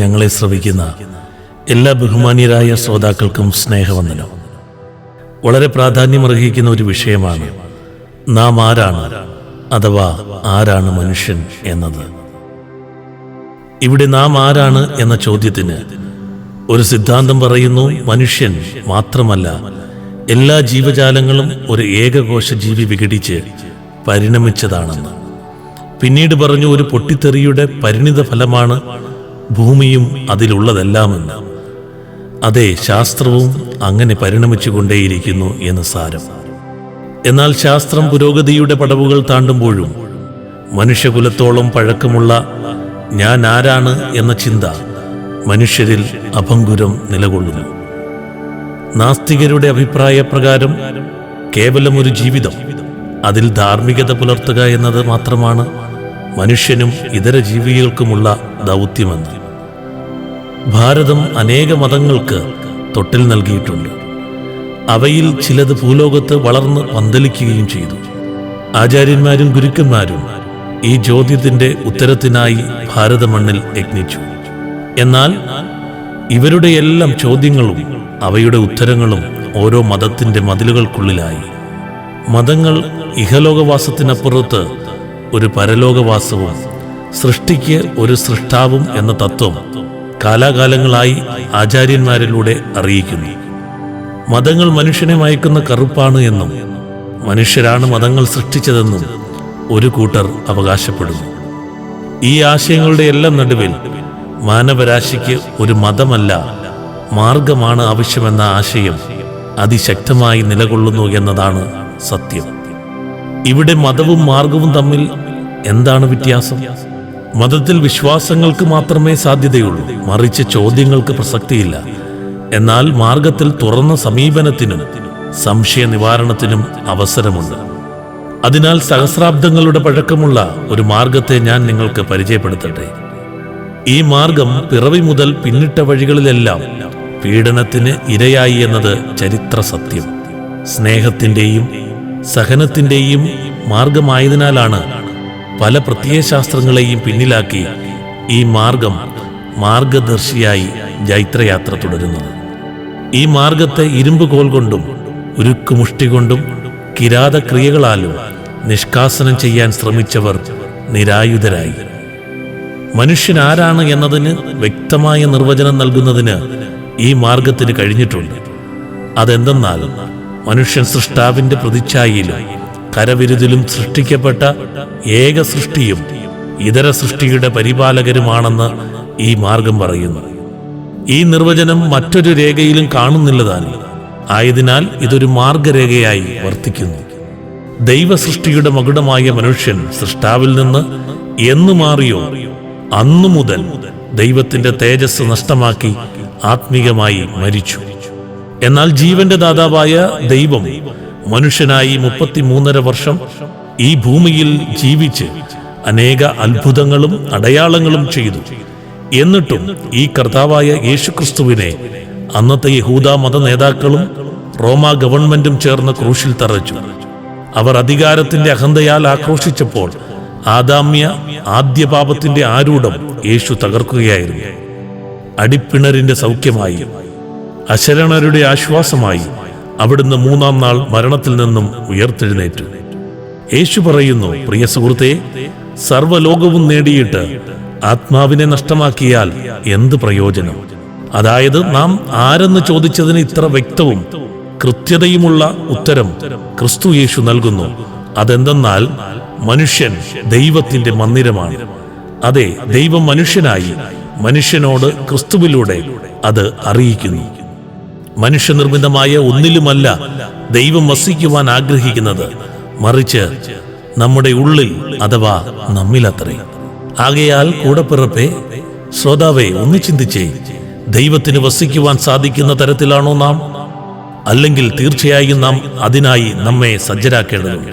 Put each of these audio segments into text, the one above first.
ഞങ്ങളെ ശ്രവിക്കുന്ന എല്ലാ ബഹുമാന്യരായ ശ്രോതാക്കൾക്കും സ്നേഹവന്ദനം. വളരെ പ്രാധാന്യമർഹിക്കുന്ന ഒരു വിഷയമാണ് നാം ആരാണ് അഥവാ ആരാണ് മനുഷ്യൻ എന്നത്. ഇവിടെ നാം ആരാണ് എന്ന ചോദ്യത്തിന് ഒരു സിദ്ധാന്തം പറയുന്നു മനുഷ്യൻ മാത്രമല്ല എല്ലാ ജീവജാലങ്ങളും ഒരു ഏകകോശ ജീവി വിഘടിച്ച് പരിണമിച്ചതാണെന്ന്. പിന്നീട് പറഞ്ഞു ഒരു പൊട്ടിത്തെറിയുടെ പരിണിത ഫലമാണ് ഭൂമിയും അതിലുള്ളതെല്ലാമെന്ന്. അതെ ശാസ്ത്രവും അങ്ങനെ പരിണമിച്ചുകൊണ്ടേയിരിക്കുന്നു എന്ന് സാരം. എന്നാൽ ശാസ്ത്രം പുരോഗതിയുടെ പടവുകൾ താണ്ടുമ്പോഴും മനുഷ്യകുലത്തോളം പഴക്കമുള്ള ഞാൻ ആരാണ് എന്ന ചിന്ത മനുഷ്യരിൽ അഭംഗുരം നിലകൊള്ളുന്നു. നാസ്തികരുടെ അഭിപ്രായപ്രകാരം കേവലം ഒരു ജീവിതം അതിൽ ധാർമ്മികത പുലർത്തുക എന്നത് മാത്രമാണ് മനുഷ്യനും ഇതര ജീവികൾക്കുമുള്ള ദൗത്യമെന്ന്. ഭാരതം അനേക മതങ്ങൾക്ക് തൊട്ടിൽ നൽകിയിട്ടുണ്ട്. അവയിൽ ചിലത് ഭൂലോകത്ത് വളർന്ന് പന്തലിക്കുകയും ചെയ്തു. ആചാര്യന്മാരും ഗുരുക്കന്മാരും ഈ ചോദ്യത്തിന്റെ ഉത്തരത്തിനായി ഭാരതമണ്ണിൽ യജ്ഞിച്ചു. എന്നാൽ ഇവരുടെ എല്ലാം ചോദ്യങ്ങളും അവയുടെ ഉത്തരങ്ങളും ഓരോ മതത്തിന്റെ മതിലുകൾക്കുള്ളിലായി. മതങ്ങൾ ഇഹലോകവാസത്തിനപ്പുറത്ത് ഒരു പരലോകവാസവും സൃഷ്ടിക്ക് ഒരു സൃഷ്ടാവും എന്ന തത്വം കാലാകാലങ്ങളായി ആചാര്യന്മാരിലൂടെ അറിയിക്കുന്നു. മതങ്ങൾ മനുഷ്യനെ മയക്കുന്ന കറുപ്പാണ് എന്നും മനുഷ്യരാണ് മതങ്ങൾ സൃഷ്ടിച്ചതെന്നും ഒരു കൂട്ടർ അവകാശപ്പെടുന്നു. ഈ ആശയങ്ങളുടെ എല്ലാം നടുവിൽ മാനവരാശിക്ക് ഒരു മതമല്ല മാർഗമാണ് ആവശ്യമെന്ന ആശയം അതിശക്തമായി നിലകൊള്ളുന്നു എന്നതാണ് സത്യം. ഇവിടെ മതവും മാർഗവും തമ്മിൽ എന്താണ് വ്യത്യാസം? മതത്തിൽ വിശ്വാസങ്ങൾക്ക് മാത്രമേ സാധ്യതയുള്ളൂ. മറിച്ച് ചോദ്യങ്ങൾക്ക് പ്രസക്തിയില്ല. എന്നാൽ മാർഗത്തിൽ തുറന്ന സമീപനത്തിനും സംശയ നിവാരണത്തിനും അവസരമുണ്ട്. അതിനാൽ സഹസ്രാബ്ദങ്ങളുടെ പഴക്കമുള്ള ഒരു മാർഗത്തെ ഞാൻ നിങ്ങൾക്ക് പരിചയപ്പെടുത്തട്ടെ. ഈ മാർഗം പിറവി മുതൽ പിന്നിട്ട വഴികളിലെല്ലാം പീഡനത്തിന് ഇരയായി എന്നത് ചരിത്ര സത്യം സ്നേഹത്തിന്റെയും സഹനത്തിന്റെയും മാർഗമായതിനാലാണ് പല പ്രത്യയശാസ്ത്രങ്ങളെയും പിന്നിലാക്കി ഈ മാർഗം മാർഗദർശിയായി ജൈത്രയാത്ര തുടരുന്നത്. ഈ മാർഗത്തെ ഇരുമ്പ് കോൽ കൊണ്ടും ഉരുക്കുമുഷ്ടി കൊണ്ടും കിരാതക്രിയകളാലും നിഷ്കാസനം ചെയ്യാൻ ശ്രമിച്ചവർ നിരായുധരായി. മനുഷ്യൻ ആരാണ് എന്നതിന് വ്യക്തമായ നിർവചനം നൽകുന്നതിന് ഈ മാർഗത്തിന് കഴിഞ്ഞിട്ടുണ്ട്. അതെന്തെന്നാൽ മനുഷ്യൻ സൃഷ്ടാവിന്റെ പ്രതിച്ഛായയിലും കരവിരുതിലും സൃഷ്ടിക്കപ്പെട്ട ഏക സൃഷ്ടിയും ഇതര സൃഷ്ടിയുടെ പരിപാലകരുമാണെന്ന് ഈ മാർഗം പറയുന്നു. ഈ നിർവചനം മറ്റൊരു രേഖയിലും കാണുന്നില്ലതാണ് ആയതിനാൽ ഇതൊരു മാർഗരേഖയായി വർത്തിക്കുന്നു. ദൈവസൃഷ്ടിയുടെ മകുടമായ മനുഷ്യൻ സൃഷ്ടാവിൽ നിന്ന് എന്ന് മാറിയോ അന്നു മുതൽ ദൈവത്തിന്റെ തേജസ് നഷ്ടമാക്കി ആത്മീകമായി മരിച്ചു. എന്നാൽ ജീവന്റെ ദാതാവായ ദൈവം മനുഷ്യനായി മുപ്പത്തിമൂന്നര വർഷം ഈ ഭൂമിയിൽ ജീവിച്ച് അനേക അത്ഭുതങ്ങളും അടയാളങ്ങളും ചെയ്തു. എന്നിട്ടും ഈ കർത്താവായ യേശുക്രിസ്തുവിനെ അന്നത്തെ യഹൂദ മത നേതാക്കളും റോമ ഗവൺമെന്റും ചേർന്ന് ക്രൂശിൽ തറച്ചു. അവർ അധികാരത്തിന്റെ അഹന്തയാൽ ആക്രോശിച്ചപ്പോൾ ആദാമ്യ ആദ്യ പാപത്തിന്റെ ആരൂഢം യേശു തകർക്കുകയായിരുന്നു. അടിപ്പിണരിന്റെ സൗഖ്യമായി അശരണരുടെ ആശ്വാസമായി അവിടുന്ന് മൂന്നാം നാൾ മരണത്തിൽ നിന്നും ഉയർത്തെഴുന്നേറ്റു. യേശു പറയുന്നു പ്രിയ സുഹൃത്തെ സർവലോകവും നേടിയിട്ട് ആത്മാവിനെ നഷ്ടമാക്കിയാൽ എന്ത് പ്രയോജനം? അതായത് നാം ആരെന്ന് ചോദിച്ചതിന് ഇത്ര വ്യക്തവും കൃത്യതയുമുള്ള ഉത്തരം ക്രിസ്തു യേശു നൽകുന്നു. അതെന്തെന്നാൽ മനുഷ്യൻ ദൈവത്തിന്റെ മന്ദിരമാണ്. അതെ ദൈവം മനുഷ്യനായി മനുഷ്യനോട് ക്രിസ്തുവിലൂടെ അത് അറിയിക്കുന്നു. മനുഷ്യനിർമ്മിതമായ ഒന്നിലുമല്ല ദൈവം വസിക്കുവാൻ ആഗ്രഹിക്കുന്നത്. മറിച്ച് നമ്മുടെ ഉള്ളിൽ അഥവാ നമ്മിലത്രേ. ആകയാൽ കൂടപ്പിറപ്പെ ശ്രോതാവെ ഒന്ന് ചിന്തിച്ചേ ദൈവത്തിന് വസിക്കുവാൻ സാധിക്കുന്ന തരത്തിലാണോ നാം? അല്ലെങ്കിൽ തീർച്ചയായും നാം അതിനായി നമ്മെ സജ്ജരാക്കേണ്ടതുണ്ട്.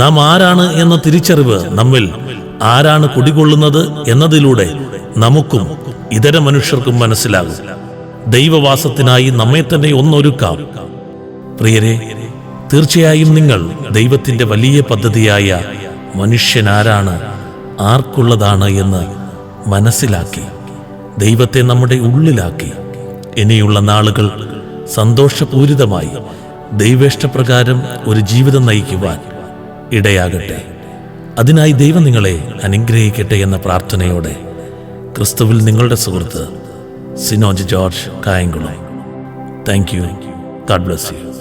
നാം ആരാണ് എന്ന തിരിച്ചറിവ് നമ്മിൽ ആരാണ് കുടികൊള്ളുന്നത് എന്നതിലൂടെ നമുക്കും ഇതര മനുഷ്യർക്കും മനസ്സിലാകും. ദൈവവാസത്തിനായി നമ്മെ തന്നെ ഒന്നൊരുക്കാം. പ്രിയരെ തീർച്ചയായും നിങ്ങൾ ദൈവത്തിന്റെ വലിയ പദ്ധതിയായ മനുഷ്യനാരാണ് ആർക്കുള്ളതാണ് എന്ന് മനസ്സിലാക്കി ദൈവത്തെ നമ്മുടെ ഉള്ളിലാക്കി. ഇനിയുള്ള നാളുകൾ സന്തോഷപൂരിതമായി ദൈവേഷ്ടപ്രകാരം ഒരു ജീവിതം നയിക്കുവാൻ ഇടയാകട്ടെ. അതിനായി ദൈവം നിങ്ങളെ അനുഗ്രഹിക്കട്ടെ എന്ന പ്രാർത്ഥനയോടെ ക്രിസ്തുവിൽ നിങ്ങളുടെ സുഹൃത്ത് Sinoj George Kayamkulam. Thank you God bless you